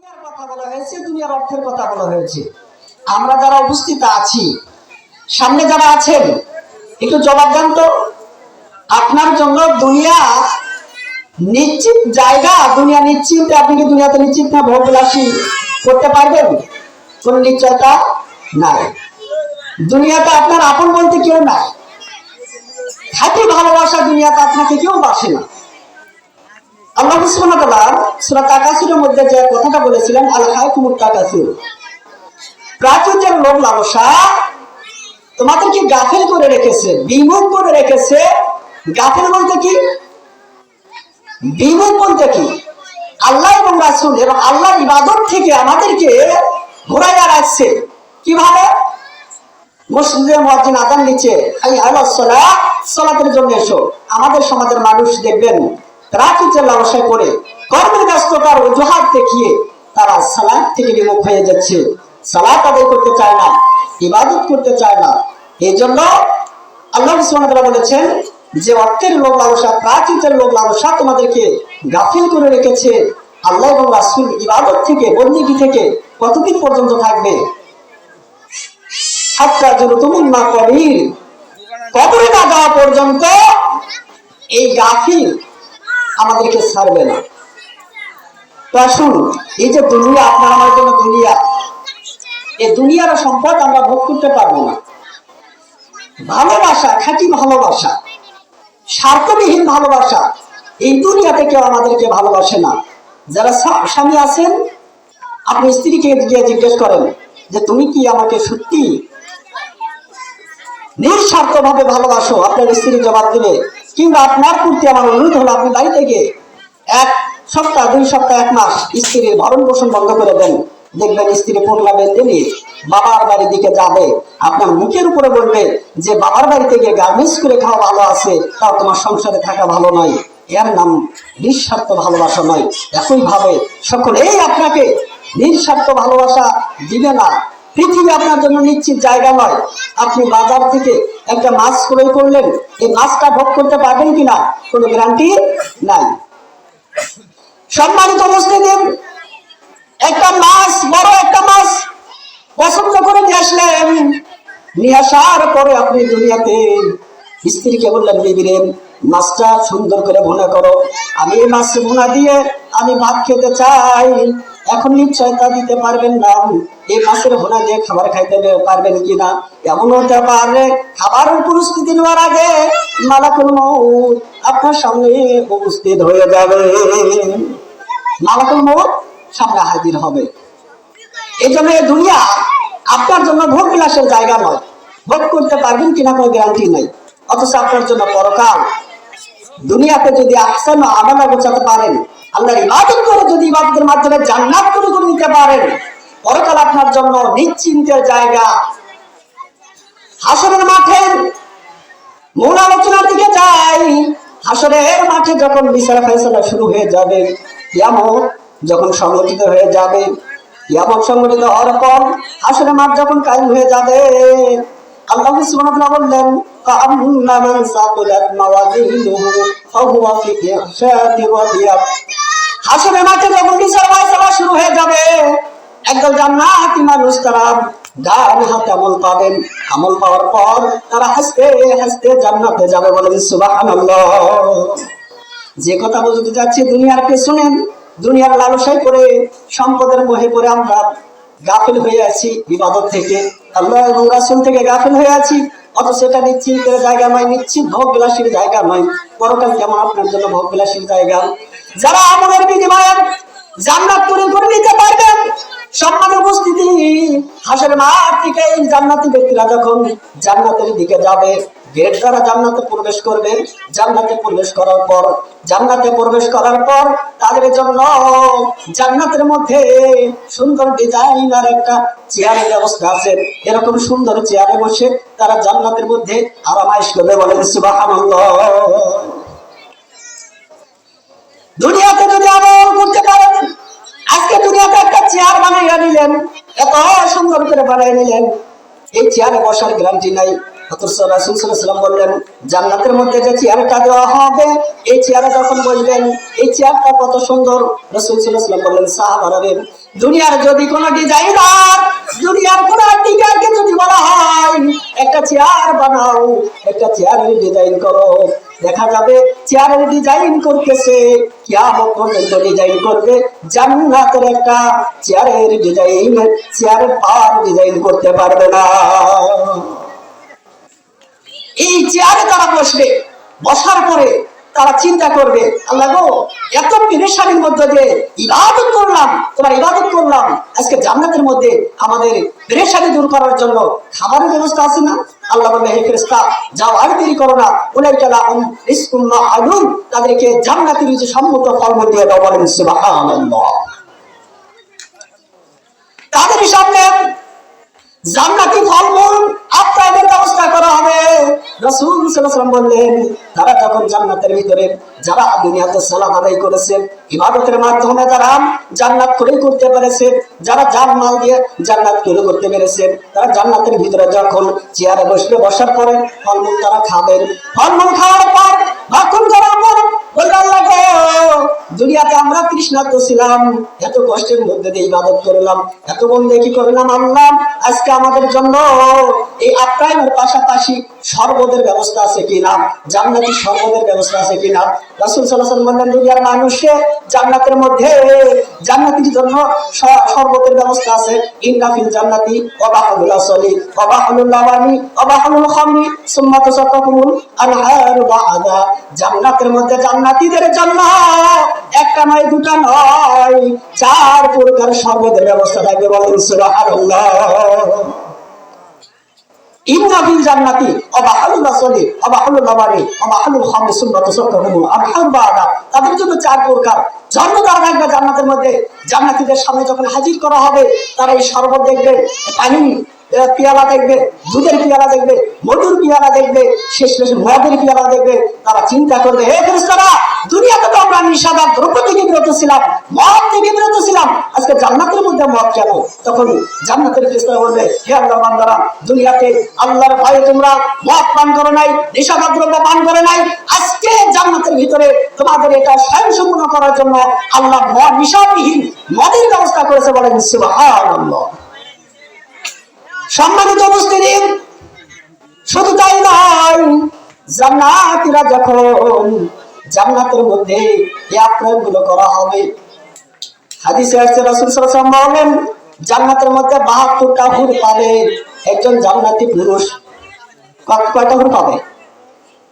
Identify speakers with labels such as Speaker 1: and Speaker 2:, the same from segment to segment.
Speaker 1: দুনিয়ার কথা বলা হয়েছে, দুনিয়ার অর্থের কথা বলা হয়েছে। আমরা যারা উপস্থিত আছি, সামনে যারা আছেন, একটু জবাব দেন তো। আপনার জন্য দুনিয়া নিশ্চিত জায়গা, দুনিয়া নিশ্চিত, আপনি কি দুনিয়াতে নিশ্চিত না? ভোগবিলাসী করতে পারবেন? কোন নিশ্চয়তা নাই। দুনিয়াতে আপনার আপন বলতে কেউ নাই। খাঁটি ভালোবাসা দুনিয়াতে আপনাকে কেউ বাসে না। আল্লাহ সুবহানাহু ওয়া তাআলা সূরা তাকাসুরের মধ্যে যে কথাটা বলেছিলেন, আল হাকুমুত তাকাসুর প্রাচুর্যের লোভ লালসা, তোমাদেরকে গাফেল করে রেখেছে, বিমুখ করে রেখেছে। গাফেল বলতে কি? বিমুখ বলতে কি? আল্লাহ এবং রাসূল এবং আল্লাহর ইবাদত থেকে আমাদেরকে ঘোরাইয়া রাখছে। কীভাবে? মসজিদের মুয়াজ্জিন আযান দিচ্ছে আই আলাস সালাহ সালাতের জন্য এসো। আমাদের সমাজের মানুষ দেখবেন রাজুতের লালসা করে, কর্মের ব্যস্ততার অজুহাত দেখিয়ে তারা সালাত থেকে বিমুখ হয়ে যাচ্ছে। সালাত আদায় করতে চায় না, ইবাদত করতে চায় না। এই জন্য আল্লাহ বলেছেন, যে অর্থের লোক লালসা প্রাচীতের লোক লালসা তোমাদেরকে গাফিল করে রেখেছে। আল্লাহ এবং রাসূল ইবাদত থেকে, বন্দিগি থেকে কতদিন পর্যন্ত থাকবে? হাত্তা জুলুতুমুন মা কবির কবরে না যাওয়া পর্যন্ত এই গাফিল আমাদেরকে ছাড়বে না। তো আসুন, এই যে দুনিয়া আপনার আমার জন্য দুনিয়া, এই দুনিয়ার সম্পদ আমরা ভোগ করতে পারব না। ভালোবাসা, খাঁটি ভালোবাসা, স্বার্থবিহীন ভালোবাসা, এই দুনিয়াতে কেউ আমাদেরকে ভালোবাসে না। যারা স্বা- স্বামী আছেন, আপনি স্ত্রীকে গিয়ে জিজ্ঞেস করেন যে, তুমি কি আমাকে সত্যি নিঃস্বার্থ ভাবে ভালোবাসো? আপনার স্ত্রী জবাব দিবে কিংবা আপনার প্রতি আমার অনুরোধ হলো আপনি বাড়ি থেকে এক সপ্তাহ, দুই সপ্তাহ, এক মাস স্ত্রীর ভরণ পোষণ বন্ধ করে দেন। দেখবেন স্ত্রী পোটলা বেঁধে নিয়ে বাবার বাড়ির দিকে যাবে। আপনার মুখের উপরে বলবে যে, বাবার বাড়ি থেকে গার্মেন্টস করে খাওয়া ভালো আছে, তাও তোমার সংসারে থাকা ভালো নয়। এর নাম নিঃস্বার্থ ভালোবাসা নয়। একই ভাবে একইভাবে সকলেই আপনাকে নিঃস্বার্থ ভালোবাসা দিবে না। পৃথিবী আপনার জন্য নিশ্চিত জায়গা নয়। আপনি বাজার থেকে একটা মাছ ক্রয় করলেন, এই মাছটা ভোগ করতে পারবেন কিনা কোনো গ্যারান্টি নাই। সম্মানিত উপস্থিতি একটা মাছ, বড় একটা মাছ পছন্দ করে নিয়ে আসলেন। নিয়ে আসার পরে আপনি দুনিয়াতে স্ত্রীকে বললেন বিবিরে মাছটা সুন্দর করে ভুনা করো। আমি এই মাছ ভুনা দিয়ে আমি ভাত খেতে চাই। এখন নিশ্চয়তা দিতে পারবেন না। এই মাছের ভুনা দিয়ে খাবার খাইতে পারবেন কিনা? এমন হতে পারে খাবারের পরিস্থিতি নেওয়ার আগে মালাকুল মউত আপনার সামনে উপস্থিত হয়ে যাবে। মালাকুল মউত সামনে হাজির হবে। এই জন্য এই দুনিয়া আপনার জন্য ভোগ বিলাসের জায়গা নয়। ভোগ করতে পারবেন কিনা কোনো গ্যারান্টি নাই। অথচ আপনার জন্য পরকাল। দুনিয়াতে যদি আহসান আমালা গোছাতে পারেন আল্লাহর ইবাদত করে যদি ইবাদতের মাধ্যমে জান্নাত করে করে নিতে পারেন, পরকাল আপনার জন্য নিশ্চিন্তের জায়গা। হাসরের মাঠে মূল আলোচনার দিকে যাই। হাসরের মাঠে যখন বিচার ফেসলা শুরু হয়ে যাবে, কিয়ামত যখন সংগঠিত হয়ে যাবে, কিয়ামত সংগঠিত হওয়ার পর হাসরের মাঠ যখন কায়েম হয়ে যাবে আল্লাহ সুবহানাহু বললেন মান সাকুলাত মাওয়াজিনুহু, ফাহুয়া ফি রাদিয়াত মাঠে যখন বিচার শুরু হয়ে যাবে, একদল জান্নাতি মানুষ তারা হাতে আমল পাবেন। আমল পাওয়ার পর তারা হাসতে হাসতে জান্নাতে যাবে বলেন সুবহানাল্লাহ। যে কথা বলতে যাচ্ছে, দুনিয়ার পেছনে, দুনিয়ার লালসায় করে সম্পদের মোহে পরে আমরা গাফিল হয়ে আছি ইবাদত থেকে। আল্লাহ এবং রাসুল থেকে গাফিল হয়ে আছি। অত সেটা নিশ্চিন্তের জায়গা নয় নিচ্ছি ভোগ বিলাসীর জায়গা নয়। পরকাল কেমন আপনার জন্য ভোগ বিলাসীর জায়গা? যারা আমাদের বিনিময়ে জান্নাত তৈরি করে নিতে পারবেন সম্মানের উপস্থিতি, হাসের থেকে জান্নাতি ব্যক্তিরা যখন জান্নাতের দিকে যাবে গেট দ্বারা জান্নাতে প্রবেশ করবে, জান্নাতে প্রবেশ করার পর, জান্নাতে প্রবেশ করার পর তাদের জন্য জান্নাতের মধ্যে সুন্দর ডিজাইনার একটা চেয়ারের ব্যবস্থা আছে। এরকম সুন্দর চেয়ারে বসে তারা জান্নাতের মধ্যে আরামাইশ করবে সুবহানাল্লাহ। দুনিয়াতে যদি চেয়ার বানাইয়া নিলেন এত সুন্দর করে বানাই নিলেন। এই চেয়ারে বসার গ্যারান্টি নাই। অথচ জান্নাতের মধ্যে যে চেয়ারটা দেওয়া হবে, এই চেয়ারে যখন বসবেন, এই চেয়ারটা কত সুন্দর। রাসূল সাল্লাল্লাহু বললেন সাহাবারা দুনিয়ার যদি কোনো ডিজাইনার, দুনিয়ার কোন আর্টিকারকে যদি বলা হয়, একটা চেয়ার বানাও, একটা চেয়ারের ডিজাইন করো। দেখা যাবে চেয়ারের ডিজাইন করতেছে, কিয়ামত পর্যন্ত ডিজাইন করবে, জান্নাতের একটা চেয়ারের ডিজাইন, চেয়ারের পার ডিজাইন করতে পারবে না। চেয়ারে তারা বসবে, বসার পরে তারা চিন্তা করবে, আল্লাহ গো, এত পেরেশানির মধ্যে দিয়ে ইবাদত করলাম, তোমার ইবাদত করলাম, আজকে জান্নাতের মধ্যে আমাদের পেরেশানি দূর করার জন্য খাবারের ব্যবস্থা আছে না? আল্লাহ বলবে, হে ফেরেশতা, যাও আর দেরি করো না উলাই কালা উম রিজকুল্লাহ আলুন তাদেরকে জান্নাতের রুচি সম্মত ফলমূল দিয়ে দাও, বলেন সুবহানাল্লাহ। তাদের সামনে জান্নাতি ফলমূল আপনাদের ব্যবস্থা করা হবে। রাসূল সাল্লাল্লাহু বললেন, তারা জান্নাতের ভিতরে, যারা দুনিয়াতে সালাত আদায় করেছেন, ইবাদতের মাধ্যমে তারা জান্নাত করে করতে পেরেছে যারা জান মাল দিয়ে জান্নাত করে করতে পেরেছে তারা জান্নাতের ভিতরে যখন চেয়ারে বসবে, বসার পরে ফলমূল তারা খাবেন। ফলমূল খাওয়ার পর ভক্ষণ করার পর আল্লাহ দুনিয়াতে আমরা তৃষ্ণার্ত ছিলাম, এত কষ্টের মধ্যে দিয়ে ইবাদত করলাম, এত বন্ধে কি করলাম? আল্লাহ, আজকে আমাদের জন্য এই আপ্যায়নের পাশাপাশি শরবতের ব্যবস্থা আছে কিনা? জান্নাতি শরবতের ব্যবস্থা আছে কিনা? রাসূল ওয়াসাল্লাম বললেন, দুনিয়ার মানুষে জান্নাতের মধ্যে, জান্নাতির জন্য শরবতের ব্যবস্থা আছে। ইন্নাফিল জান্নাতি ওয়াবাহুল আসলি ওয়াবাহুল লাবানি ওয়াবাহুল খামরি, সুম্মা তুসাক্কাকুল আনহার বাদা জান্নাতের মধ্যে জান্নাতীদের জন্য একটা নয়, দুটা নয়। চার প্রকার শরবতের ব্যবস্থা থাকবে বলেন ইন্নাবিল জান্নাতি অবাহালুল লাবানি অবাহালুল খামরি সুম্মা তুসাক্কাকুল আনহার বাদা তাদের জন্য চার প্রকার জান্নাতের মধ্যে। জান্নাতীদের সামনে যখন হাজির করা হবে তারা এই শরবত দেখবে। পানি পেয়ালা দেখবে, দুধের পেয়ালা দেখবে, মধুর পেয়ালা দেখবে, শেষ শেষে মদের পেয়ালা দেখবে। তারা চিন্তা করবে, হে ফেরেশতারা, দুনিয়াতে তো আমরা নিষাদার দ্রব্য থেকে বিরত ছিলাম? মদ থেকে বিরত ছিলাম? আজকে জান্নাতের মধ্যে মদ কেন? তখন জান্নাতের ফেরেশতারা বলবে, হে আল্লাহ বান্দারা, দুনিয়াতে আল্লাহর ভয়ে তোমরা মদ পান করো নাই নিষাদার দ্রব্য পান করে নাই। আজকে জান্নাতের ভিতরে তোমাদের এটা স্বয়ং সম্পূর্ণ করার জন্য আল্লাহ মদ নিশাবিহীন মদের ব্যবস্থা করেছে বলেন সুবহানাল্লাহ। সম্মানিত উপস্থিতি, শুধু তাই নয় জান্নাতীরা যখন জান্নাতের মধ্যে এই আপ্যায়নগুলো করা হবে, হাদিসে আসছে রাসূল ওয়াসাল্লাম বলেন, জান্নাতের মধ্যে 72টা হুর পাবে, একজন জান্নাতি পুরুষ কয়টা হুর পাবে?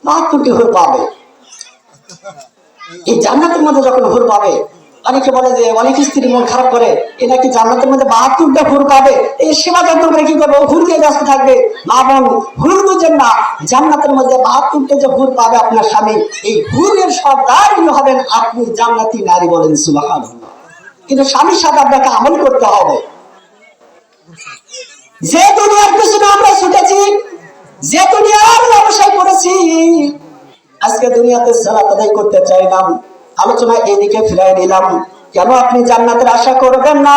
Speaker 1: 72টি হুর পাবে। এই জান্নাতের মধ্যে যখন হুর পাবে অনেকে বলে যে অনেক স্ত্রী মন খারাপ করে এ নাকি জান্নাতের মধ্যে বাহাত্তরটা হুর পাবে? এই সেবা যত্ন করে কি করবে? হুর দিয়ে ব্যস্ত থাকবে। মা বোন, হুর বুঝেন না, জান্নাতের মধ্যে বাহাত্তরটা যে হুর পাবে আপনার স্বামী, এই হুরের সর্দারই হবেন আপনি জান্নাতি নারী বলেন সুবাহান কিন্তু স্বামীর সাথে আপনাকে আমল করতে হবে। যে দুনিয়ার পিছনে আমরা ছুটেছি, যে দুনিয়ার ব্যবসায় করেছি আজকে দুনিয়াতে সালাত আদায় করতে চাইলাম। আলোচনা এদিকে ফিরাই দিলাম। কেন আপনি জান্নাতের আশা করবেন না?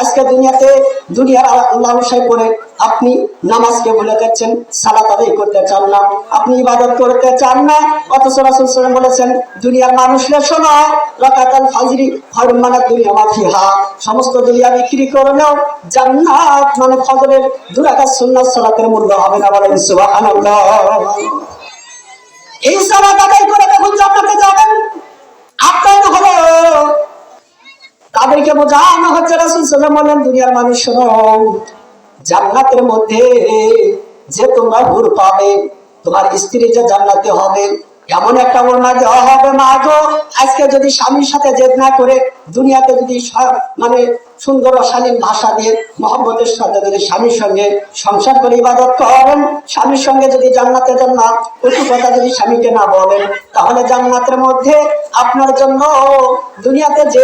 Speaker 1: আজকে দুনিয়াতে দুনিয়ার লালসায় করে আপনি নামাজকে ভুলে যাচ্ছেন, সালাত আদায় করতে চান না, আপনি ইবাদত করতে চান না। অথচ রাসূল সাল্লাল্লাহু বলেছেন, দুনিয়ার মানুষরা শোনো, রাকাতাল ফাজরি মিনাদ দুনিয়া মা ফিহা। সমস্ত দুনিয়া বিক্রি করলেও জান্নাত মানে ফজরের দুরাকাত সুন্নাত সালাতের মূল্য হবে না বলেন সুবহানাল্লাহ। এই সালাত আদায় করে যখন জান্নাতে যাবেন আপনার হলো তাদেরকে বোঝানো হচ্ছে রাসুল সাল্লাম বললেন দুনিয়ার মানুষ শোনো। জান্নাতের মধ্যে যে তোমরা হুর পাবে, তোমার স্ত্রী যে জান্নাতে হবে এমন একটা ওড়না দেওয়া হবে মা গো। আজকে যদি স্বামীর সাথে জেদ না করে দুনিয়াতে যদি মানে সুন্দর অশালীন ভাষা দিয়ে মহব্বতের সাথে যদি স্বামীর সঙ্গে সংসার করে ইবাদত করেন, স্বামীর সঙ্গে যদি জান্নাতে যান না কথা যদি স্বামীকে না বলেন, তাহলে জান্নাতের মধ্যে আপনার জন্য দুনিয়াতে যে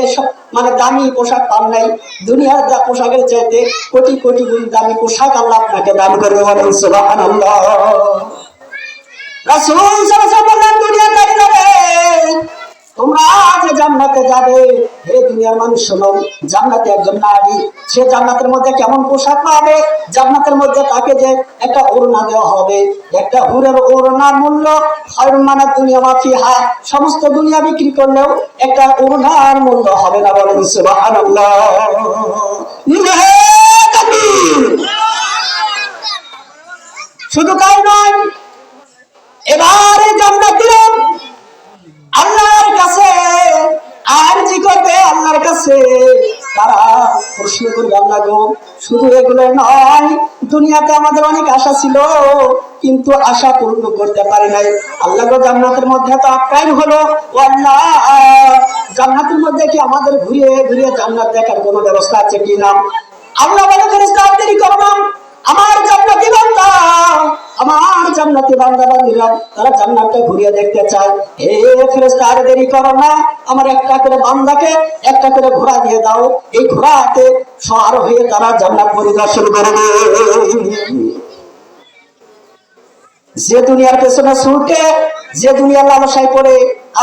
Speaker 1: মানে দামি পোশাক পান নাই, দুনিয়ার যা পোশাকের চাইতে কোটি কোটি দামি পোশাক আল্লাহ আপনাকে দান করবে বলেন, সুবহানাল্লাহ। রাসূল সাল্লাল্লাহু তোমরা জান্নাতে যাবে। হে দুনিয়ার মানুষ, শোনো, জান্নাতে একজন নারী, সে জান্নাতের মধ্যে কেমন পোশাক পাবে? জান্নাতের মধ্যে তাকে যে একটা ওড়না দেওয়া হবে, একটা হুরের ওড়নার মূল্য হয় মানে দুনিয়া সমস্ত দুনিয়া বিক্রি করলেও একটা ওড়নার মূল্য হবে না বলেন, সুবহানাল্লাহ। শুধু তাই নয় প্রশ্ন করবে আল্লাহ গো শুধু এগুলো নয়, দুনিয়াতে আমাদের অনেক আশা ছিল, কিন্তু আশা পূর্ণ করতে পারে নাই। আল্লাহ গো জান্নাতের মধ্যে তো আপ্যায়ন হলো আল্লাহ জান্নাতের মধ্যে কি আমাদের ঘুরে ঘুরে জান্নাত দেখার কোনো ব্যবস্থা আছে কি না আল্লাহ বলে করি দেরি করলাম আমার জান্নাতি বান্দা আমার জান্নাতি বান্দা বান্দিরা, তারা জান্নাতটা ঘুরিয়ে দেখতে চায়। হে ফেরেশতা, আর দেরি করো না, আমার একটা করে বান্দাকে একটা করে ঘোড়া দিয়ে দাও। এই ঘোড়াতে সওয়ার হয়ে তারা জান্নাত পরিদর্শন করবে যে দুনিয়ার পেছনে ছুটে যে দুনিয়ার লালসায় পড়ে,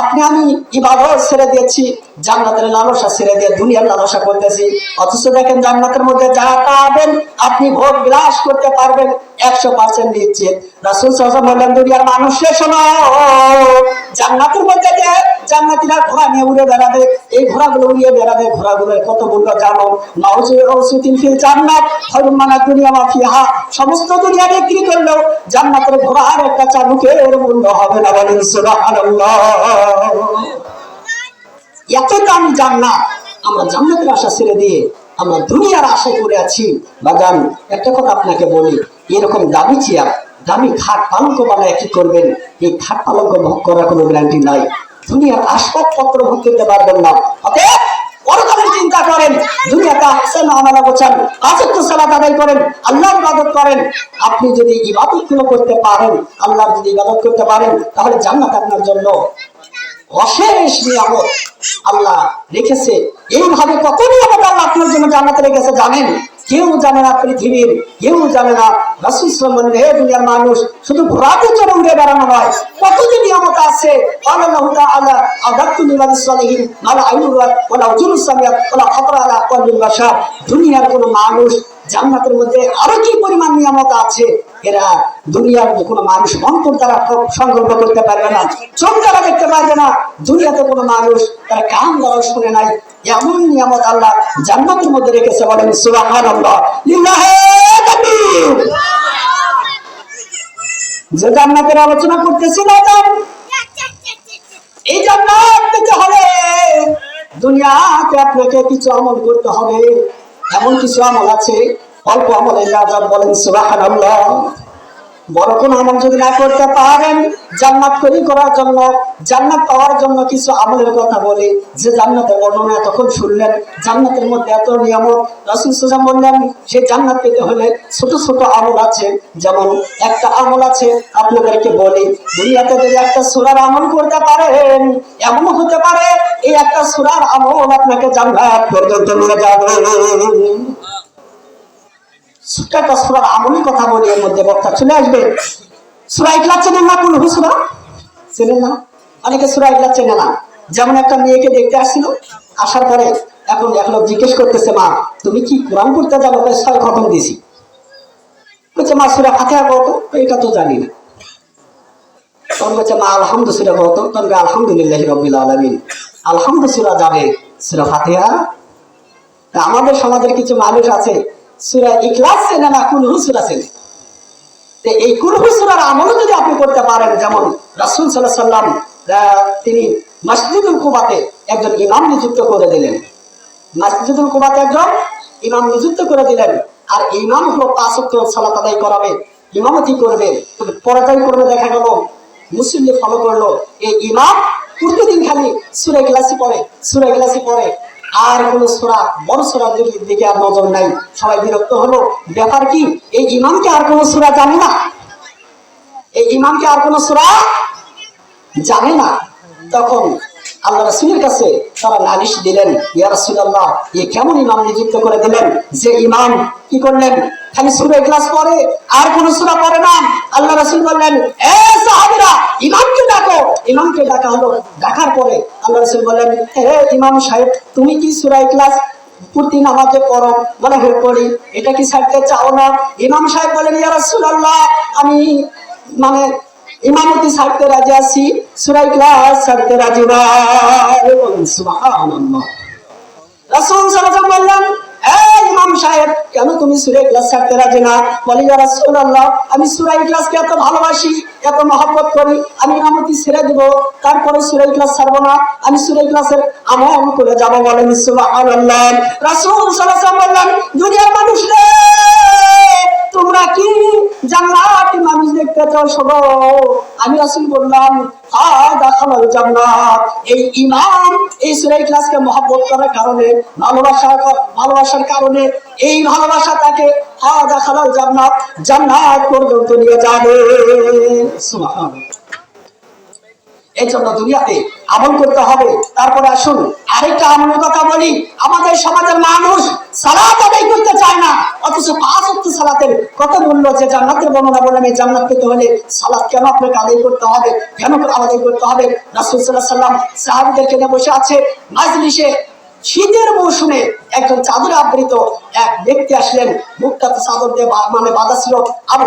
Speaker 1: আপনি আমি ইবাদত ছেড়ে দিয়েছি, জান্নাতের লালসা ছেড়ে দিয়ে দুনিয়ার লালসা করতেছি। অথচ দেখেন জান্নাতের মধ্যে যা পাবেন, আপনি ভোগ বিলাস করতে পারবেন একশো পার্সেন্ট নিশ্চিত। রাসুল সাহসাম বললেন, দুনিয়ার মানুষ শোনো জান্নাতের মধ্যে যে জান্নাতিরা ঘোড়া নিয়ে উড়ে বেড়াবে, এই ঘোড়াগুলো উড়িয়ে বেড়াবে, ঘোড়াগুলোর কত মূল্য জানো? মাউজে ফিল জান্নাত হরমানা দুনিয়া মাফিহা সমস্ত দুনিয়া বিক্রি করলেও জান্নাতের ঘোড়ার একটা চাবুকের মূল্য হবে না। বলেন এত দাম জান্নাত। আমরা জান্নাতের আশা ছেড়ে দিয়ে আমরা দুনিয়ার আশায় করে আছি। বাগান একটা কথা আপনাকে বলি, এরকম দামি চেয়ার, দামি খাট পালঙ্ক বানায় কি করবেন? এই খাট পালঙ্ক ভোগ করার কোনো গ্যারান্টি নাই। দুনিয়ার আসবাবপত্র ভোগ করতে পারবেন না। অতএব চিন্তা করেন গোছান তো সালাত আদায় করেন ইবাদত করেন। আপনি যদি ইবাদতগুলো করতে পারেন আল্লাহ যদি ইবাদত করতে পারেন, তাহলে জান্নাত আপনার জন্য অশেষ নিয়ামত। আল্লাহ রেখেছে। এইভাবে কত নিয়ামত আল্লাহ আপনার জন্য জান্নাতে রেখেছে, জানেন? কেউ জানে না পৃথিবীর, কেউ জানে না। হে দুনিয়ার মানুষ, শুধু ঘোরাতে চরম দিয়ে বেড়ানো নয় কত যে নিয়মত আছে? আল্লাহ তাআলা আদাতু লিল সালিহিন, মালা আইনুর ওয়ালা উজুরুস সামিয়াত, ওয়ালা খাতরা আলা কলবিল বাশার। দুনিয়ার কোন মানুষ জান্নাতের মধ্যে আরও কি পরিমাণ নিয়ামত আছে? এরা দুনিয়ার কোনো মানুষ অন্তর দ্বারা সংকল্প করতে পারবে না, চোখ দ্বারা দেখতে পারবে না, দুনিয়াতে কোনো মানুষ তারা কান দ্বারা শুনে নাই। এমন নিয়ামত আল্লাহ জান্নাতের মধ্যে রেখেছে, বলেন লিল্লাহি যে জান্নাতের আলোচনা করতেছি না এই জান্নাত পেতে হলে দুনিয়াতে আপনাকে কিছু আমল করতে হবে। এমন কিছু আমল আছে অল্প আমলের রাজা বলেন, সুবহানাল্লাহ। বড় কোন আমল যদি না করতে পারেন, জান্নাত তৈরি করার জন্য, জান্নাত পাওয়ার জন্য কিছু আমলের কথা বলি। যে জান্নাতের বর্ণনা তখন শুনলেন, জান্নাতের মধ্যে এত নিয়ামত, রাসুল সুজাম বললেন সেই জান্নাত পেতে হলে ছোট ছোট আমল আছে। যেমন একটা আমল আছে, আপনাদেরকে বলি, দুনিয়াতে যদি একটা সুরার আমল করতে পারেন এমন হতে পারে, এই একটা সুরার আমল আপনাকে জান্নাত পর্যন্ত নিয়ে যাবে। ছোট্ট একটা সুরার আমলি কথা বলি, এর মধ্যে বক্তা চলে আসবে। সুরা ইকলাস চেনেন না কোন হুসুরা চেনেন না। অনেকে সুরা ইকলাস চেনে না। যেমন একটা মেয়েকে দেখতে আসছিল, আসার পরে এখন এক লোক জিজ্ঞেস করতেছে, মা, তুমি কি কোরআন পড়তে যাব? কয় ছয় খতম দিছি বলছে, মা, সুরা ফাতিহা কত এটা তো জানি না। তখন বলছে, মা, আলহামদু সুরা কত তখন আলহামদুলিল্লাহ রবিল আলমিন। আলহামদু সুরা যাবে সুরা ফাতিহা। আমাদের সমাজের কিছু মানুষ আছে সুরা ইখলাস চেনে না কুলহু সুরা চেনে এই কুলহু সুরার আমলও যদি আপনি করতে পারেন, যেমন রাসূল আলাইহি সাল্লাম তিনি মসজিদুল কুবাতে একজন ইমাম নিযুক্ত করে দিলেন। মসজিদুল কুবাতে একজন ইমাম নিযুক্ত করে দিলেন। আর ইমাম হলো সালাত আদায় করাবে, ইমামতি করবে, তবে করবে দেখা গেল মুসলিম ফলো করল। এই ইমাম প্রতিদিন খালি সুরে গ্লাসি পড়ে, সুরে গ্লাসি আর কোন সোরা, বড় সোরা দিকে আর নজর নাই, সবাই বিরক্ত হলো। ব্যাপার কি? এই ইমামকে আর কোন সোরা জানে না। এই ইমামকে আর কোন সোরা জানে না। তখন আল্লাহ রাসূলের কাছে তারা নালিশ দিলেন, ইয়া রাসূলুল্লাহ, এ কেমন ইমাম নিযুক্ত করে দিলেন? যে ইমাম কি করলেন? খালি সুরে ক্লাস পড়ে, আর কোন সুরা পড়ে না? আল্লাহ রাসূল বললেন, এ সাহাবীরা, ইমামকে ডাকো। ইমামকে ডাকা হলো। ডাকার পরে আল্লাহ রাসূল বললেন হে ইমাম সাহেব, তুমি কি সূরা ক্লাস প্রতি নামাজে পড়ো? বলে হয়ে পড়ি, এটা কি ছাড়তে চাও না? ইমাম সাহেব বলেন ইয়া রাসূলুল্লাহ, আমি মানে ইমামতি ছাড়তে রাজি আছি, সুরাই ক্লাস ছাড়তে রাজি বললেন ইমাম সাহেব, কেন তুমি ছাড়তে রাজি না? বলি রাসূলুল্লাহ, আমি সূরা ইখলাসকে এত ভালোবাসি, এত মহব্বত করি, আমি ইমামতি ছেড়ে দেব, তারপরে সূরা ইখলাস ছাড়বো না, আমি সূরা ইখলাসের আমল করে যাব বলেন, সুবহানাল্লাহ। রাসূল সাল্লাল্লাহু আলাইহি বললেন, দুনিয়ার মানুষ রে তোমরা কি জান্নাত মানুষ দেখতে চাও শোনো আমি আসল বললাম দেখাল জান্নাত। এই ইমাম এই সুরাই ক্লাসকে মহব্বত করার কারণে ভালোবাসা ভালোবাসার কারণে এই ভালোবাসা তাকে হ্যাঁ দেখাল জান্নাত। জান্নাত পর্যন্ত নিয়ে যাবে। সুবহানাল্লাহ। এই জন্য দুনিয়াতে আমল করতে হবে। তারপরে আসুন, আরেকটা আমলের কথা বলি। আমাদের সমাজের মানুষ সালাত আদায় করতে চায় না, অথচ পাঁচ অক্ট সালাতের কত মূল্য যে জান্নাতের বর্ণনা বললাম, এই জান্নাত পেতে হলে সালাত কেন আপনাকে আদায় করতে হবে? কেন আদায় করতে হবে? রাসুল সাল্লাহ সাল্লাম সাহাবিদেরকে নিয়ে বসে আছে, মাজলিসে শীতের মৌসুমে একজন চাদরে আবৃত এক ব্যক্তি আসলেন, মুখটা তো চাদর দিয়ে মানে বাঁধা ছিল। আর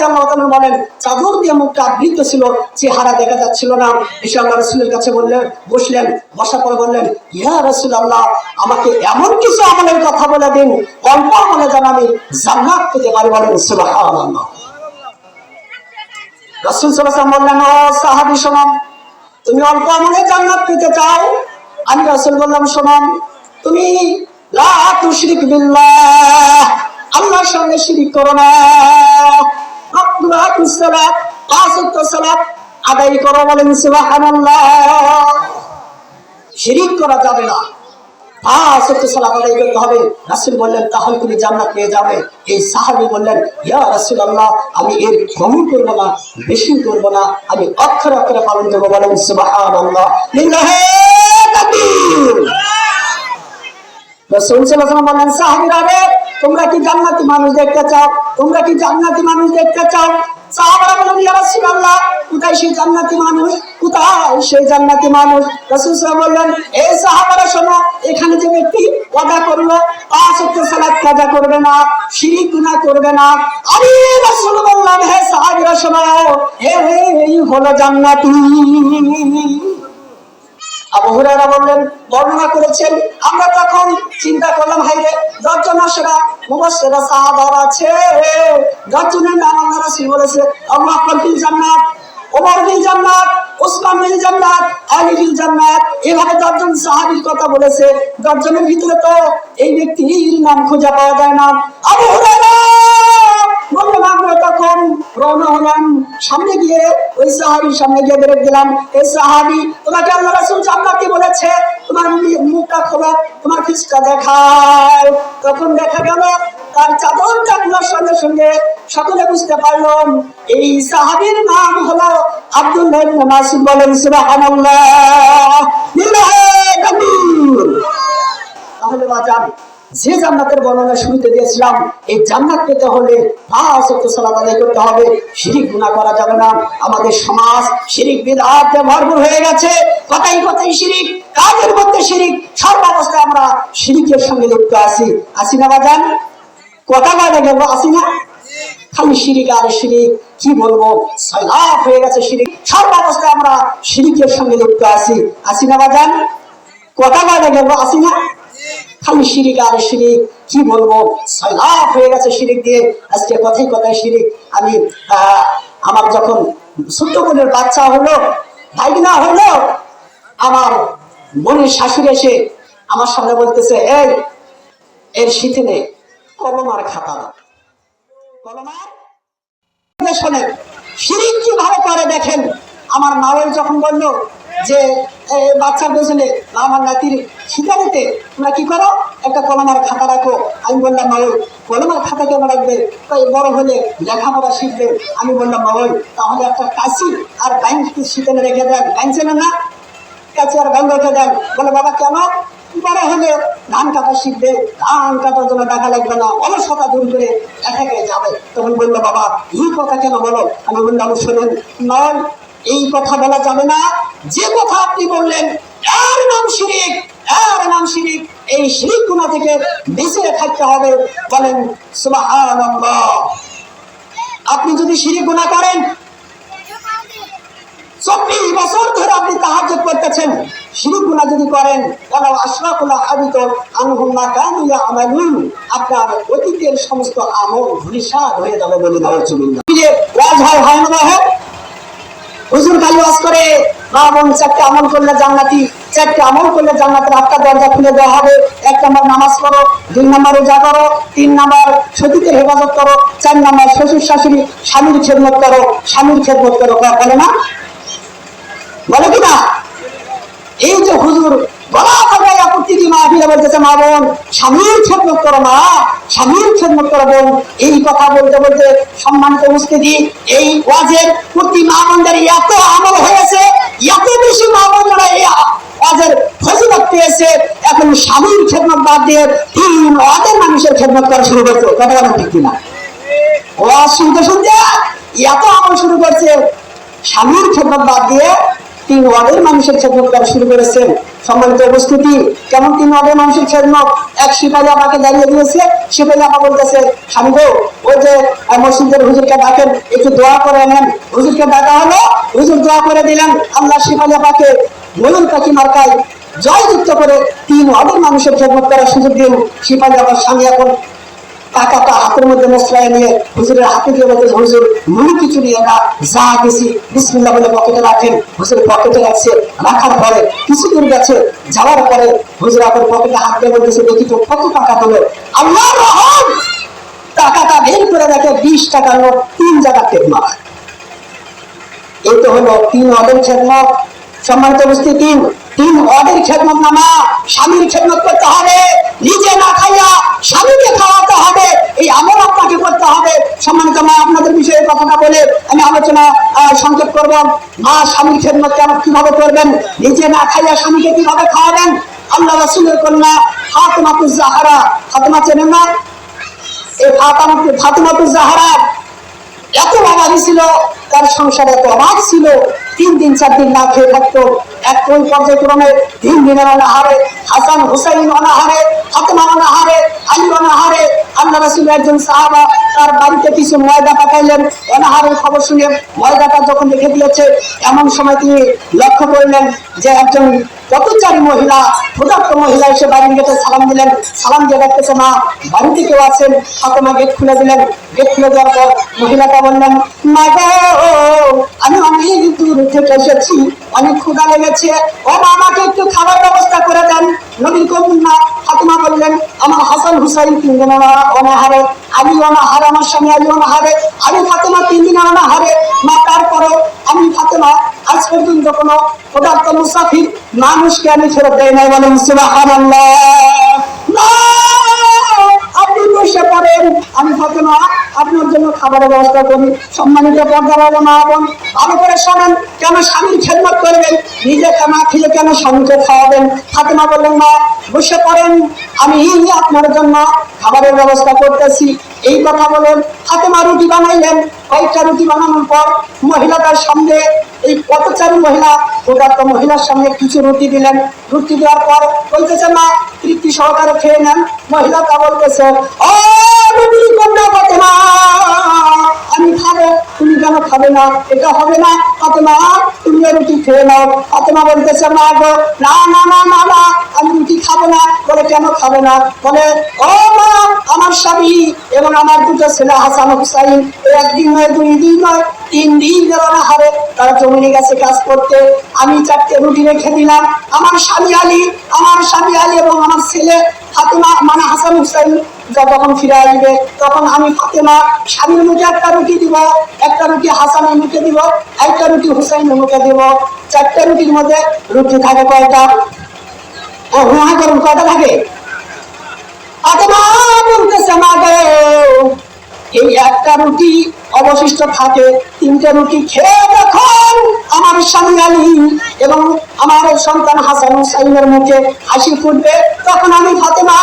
Speaker 1: জানলা বলেন, চাদর দিয়ে মুখটা আবৃত ছিল, চেহারা দেখা যাচ্ছিল না। এসে আল্লাহ রসুলের কাছে বললেন বসলেন, বসার পরে বললেন, ইয়া রসুল আল্লাহ আমাকে এমন কিছু আমলের কথা বলে দিন, অল্প আমলে যেন আমি জান্নাত পেতে পারি বলেন সুবহানাল্লাহ। রসুল সাল্লাল্লাহু বললেন, ও সাহাবী শোনাম তুমি অল্প আমলে জান্নাত পেতে চাও? আমি রাসুল বললাম শোনাম তুমি আল্লাহর সঙ্গে শিরিক করো না। আদায় করো বলেন শিরিক করা যাবে না। আদায় করতে হবে। রাসূল বললেন, তাহলে তুমি জান্নাত পেয়ে যাবে। এই সাহাবী বললেন, ইয়া রাসূলুল্লাহ, আমি এর কম করব না, বেশি করব না, আমি অক্ষরে অক্ষরে পালন করব বলেন তাকবীর রে তোমরা কি জান্নাতি মানুষ দেখতে চাও? তোমরা কি জান্নাতি মানুষ দেখতে চাও? সাহাবারা বললেন, ইয়া রাসূলুল্লাহ, কোথায় সেই জান্নাতি মানুষ? কোথায় সেই জান্নাতি মানুষ? রাসূল সাল্লাল্লাহু বললেন এই সাহাবারা শোনো, এখানে যে ব্যক্তি ওয়াদা করল, পাঁচ ওয়াক্ত সালাত কাজা করবে না, শিরিক গুনাহ করবে না। আমি বললাম হে সাহাবীরা শোনো এই হলো জান্নাতি। আবু হুরায়রা বললেন, বর্ণনা করেছেন, আমরা তখন চিন্তা করলাম হাই রে, দশজন আসেরা, মুবাসসিরা সাহাবার আছে। দশজনের নাম আল্লাহ রাসূল বলেছে, আল্লাহ বিল জান্নাত, ওমর বিল জান্নাত, ওসমান বিল জান্নাত, আলী বিল জান্নাত, এভাবে দশজন সাহাবীর কথা বলেছে। দশজনের ভিতরে তো এই ব্যক্তির নাম খুঁজে পাওয়া যায় না। আবু হুরায়রা বললাম আমরা তখন রওনা হলাম সামনে গিয়ে। ওই সাহাবির সামনে গিয়ে বেরোক দিলাম এই সাহাবি, তোমাকে আল্লাহ রাসূল জান্নাতি বলেছে, তোমার মুখটা খোলা, তোমার ফিসটা দেখায় তখন দেখা গেল, তার চাদরটা খোলার সঙ্গে সঙ্গে সকলে বুঝতে পারলাম এই সাহাবীর নাম হলো আব্দুল্লাহ ইবনে মাসুদ বলেন, সুবহানাল্লাহ। তাহলে বাজান যে জান্নাতের বর্ণনা শুরুতে দিয়েছিলাম, এই জান্নাত পেতে হলে করতে হবে। শিরিক গুনাহ করা যাবে না। আমাদের সমাজ শিরিক বিদআতে ভরপুর হয়ে গেছে। কথাই কথাই শিরিক, কাজের মধ্যে শিরিক। সর্বাবস্থায় আমরা শিরিকের সঙ্গে লিপ্ত আছি। আছি না বাজান? কথা বলে গেল আছি না? খালি শিরিক আর শিরিক, কি বলব? সয়লাভ হয়ে গেছে শিরিক। সর্বাবস্থায় আমরা শিরিকের সঙ্গে লিপ্ত আছি। আছি না বাজান? কথা বলে গেল আছি না? খালি শিরিক আর শিরিক, কি বলব? সয়লাভ হয়ে গেছে শিরিক দিয়ে। আজকে কথাই কথায় শিরিক। আমি আমার যখন ছোট্ট বোনের বাচ্চা হলো, ভাইগনা হলো, আমার বোনের শাশুড়ি এসে আমার সামনে বলতেছে, এই, এর শীতে কলম আর খাতা দাও। কলম আর শোনেন শিরিক কীভাবে করে দেখেন? আমার নাওয়েল যখন বলল যে বাচ্চার পেছনে আমার নাতির শিকারিতে তোমরা কি করো? একটা কলমার খাতা রাখো। আমি বললাম নাওয়েল কলমার খাতা কেন রাখবে? তাই বড় হলে লেখাপড়া শিখবে। আমি বললাম নাওয়েল তাহলে একটা কাশি আর ব্যাংক শীতনে রেখে দেন। ব্যাংক না? কাছে আর ব্যাংক রেখে দেন। বলে, বাবা, কেন? বড় হলে ধান কাটা শিখবে। ধান কাটার জন্য টাকা লাগবে না। অলসতা দূর করে একাকে যাবে। তখন বলল, বাবা, এই কথা কেন বলো? আমি বললাম, শোনেন নয় এই কথা বলা যাবে না। যে কথা আপনি বললেন, এর নাম শিরিক, এর নাম শিরিক, এই শিরিক গুণা থেকে বেঁচে থাকতে হবে। বলেন আপনি যদি শিরিক গুণা করেন, চব্বিশ বছর ধরে আপনি তাহাজ করতেছেন। শিরিক গুণা যদি করেন তাহলে আশরাকুল্লাহ আবিত আনহুম্মা কানু ইয়ামালুন, আপনার অতীতের সমস্ত আমল ধূলিসাৎ হয়ে যাবে বলে জন্য ওয়াজ হয় হয় না হুজুর খালি ওয়াজ করে, মা বোন চারটে আমল করলে জান্নাতি, চারটে আমল করলে জান্নাতের আটটা দরজা খুলে দেওয়া হবে। এক নম্বর নামাজ করো দুই নম্বর রোজা করো, তিন নম্বর সতীকে হেফাজত করো, চার নম্বর শ্বশুর শাশুড়ি স্বামীর খেদমত করো, স্বামীর খেদমত করো। বলে না? বলে কি না? এই যে হুজুর আপত্তি মা মা বোন স্বামীর করো মা স্বামীর এই কথা বলতে বলতে এই এত আমল হয়েছে এত বেশি মা বোনরা এখন স্বামীর বাদ দিয়ে মানুষের খেদমত করা শুরু করছে কথা ঠিক কিনা শুনতে শুনতে এত আমল শুরু করছে স্বামীর খেদমত বাদ দিয়ে তিন ওয়ার্ডের মানুষের খেদমত করা শুরু করেছেন সম্মানিত উপস্থিতি, কেমন তিন ওয়ার্ডের মানুষের খেদমত এক সিপাহী আমাকে দাঁড়িয়ে দিয়েছে, সিপাহী আপা বলতেছে স্বামী ওই যে মসজিদের হুজুরকে ডাকেন, একটু দোয়া করে নেন। হুজুরকে ডাকা হলো, হুজুর দোয়া করে দিলেন, আল্লাহ সিপাহী আপাকে ময়ূর পাখি মার্কায় জয়যুক্ত করে তিন ওয়ার্ডের মানুষের খেদমত করার সুযোগ দিন সিপাহী আপার স্বামী এখন টাকাটা হাতের মধ্যে মশলাই নিয়ে হুজুরের হাতে দিয়ে হুজুর না যা গেছি বিসমিল্লাহ বলে পকেটে রাখেন। পকেটে রাখছে, রাখার পরে কিছু দূর গেছে, যাওয়ার পরে হুজুর পকেটে হাত দিয়ে বলতেছে, দেখি তো কত টাকা তোলো। আল্লাহ রহম টাকাটা বের করে দেখে বিশ টাকার নোট তিন জায়গা এই তো হলো তিন অদের খেদমত সম্মানিত উপস্থিতি, তিন তিন অদের খেদমত নামা। স্বামীর খেদমত করতে হবে, নিজে না খাইয়া স্বামীকে খাওয়াতে হবে, এই আমল আপনাকে করতে হবে। সম্মানিত মা, আপনাদের বিষয়ে কথাটা বলে আমি আলোচনা সংক্ষেপ করব। মা, স্বামীর খেদমত কেমন কীভাবে করবেন? নিজে না খাইয়া স্বামীকে কীভাবে খাওয়াবেন? আল্লাহ রাসূলের কন্যা ফাতেমাতুজ জাহরা। ফাতেমা চেনেন না? এই ফাতেমা ফাতেমাতুজ জাহরা এত অভাবী ছিল, তার সংসারে এত অভাব ছিল। তিন দিন, চার দিন না খেয়ে থাকতো। এক ওই পর্যায়ক্রমে তিন দিনের অনাহারে, হাসান হুসাইন অনাহারে, ফাতেমা অনাহারে, আলী অনাহারে। আল্লাহ রাসুল একজন সাহাবা তার বাড়িতে কিছু ময়দা পাঠাইলেন। অনাহারের খবর শুনে ময়দাটা যখন রেখে দিয়েছে, এমন সময় তিনি লক্ষ্য করলেন যে একজন পথচারী মহিলা, ক্ষুধার্ত মহিলা এসে বাড়ির গেটে সালাম দিলেন। সালাম দিয়ে ডাকতেছে, মা, বাড়িতে কেউ আছেন? ফাতেমা গেট খুলে দিলেন। গেট খুলে দেওয়ার পর মহিলাটা বললেন, মা গো, আমি অনেক দূর থেকে এসেছি, অনেক ক্ষুধা লেগেছে। ও মা আমাকে একটু খাবার ব্যবস্থা করে দেন। নবীন কন্যা ফাতেমা বললেন, আমার হাসান হুসাইন তিন দিন অনা- অনাহারে আমি অনাহারে, আমার স্বামী আলী অনাহারে, আমি ফাতেমা তিন দিন অনাহারে, মা তারপরে আমি ফাতেমা আজ পর্যন্ত কোনো পদার্থ মুসাফির মানুষকে আমি ফেরত দেয় নাই বলেন সুবহানাল্লাহ আপনার জন্য খাবারের ব্যবস্থা করি। সম্মানিত পর্দার মা বোন, ভালো করে শোনেন কেন স্বামীর খেদমত করবেন? নিজে না খেলে কেন স্বামীকে খাওয়াবেন? ফাতেমা বললেন, মা, বসে পড়েন। আমি আপনার জন্য খাবারের ব্যবস্থা করতেছি। এই কথা বলেন, ফাতেমা রুটি বানাইলেন, কয়েকটা রুটি বানানোর পর মহিলাটার সামনে এই পথচারী মহিলা, ক্ষুধার্ত মহিলার সামনে কিছু রুটি দিলেন। রুটি দেওয়ার পর বলতেছে, মা, তৃপ্তি সহকারে খেয়ে নেন। মহিলাটা বলতেছে, ও রুটি কন্যা ফাতেমা? আমি খাব, তুমি কেন খাবে না? এটা হবে না। ফাতেমা তুমি রুটি খেয়ে নাও। ফাতেমা বলতেছে, মা গো, না না না না না, আমি রুটি খাব না। বলে, কেন খাবে না? বলে, ও মা, আমার স্বামী এবং আমার দুটো ছেলে হাসান হুসাইন একদিন নয়, দুই দিন নয়, তিন দিন গেল না হারে তারা জমিনে গেছে কাজ করতে। আমি চারটে রুটি রেখে দিলাম। আমার স্বামী আলী, আমার স্বামী আলী এবং আমার ছেলে ফাতেমা মানে হাসান হুসাইন যখন ফিরে আসবে, তখন আমি ফাতেমা স্বামীর মুখে একটা রুটি দিব, একটা রুটি হাসানের মুখে দিব, একটা রুটি হুসাইনের মুখে দিব। চারটে রুটির মধ্যে রুটি থাকে কয়টা? ও হুয়া করুন কয়টা থাকে ফাতেমা বলতেছে মা গো এই একটা রুটি অবশিষ্ট থাকে, তিনটে রুটি খেয়ে দেখুন আমার স্বামী এবং আমার সন্তান হাসান হুসাইনের মুখে হাসি ফুটবে। তখন আমি ফাতেমা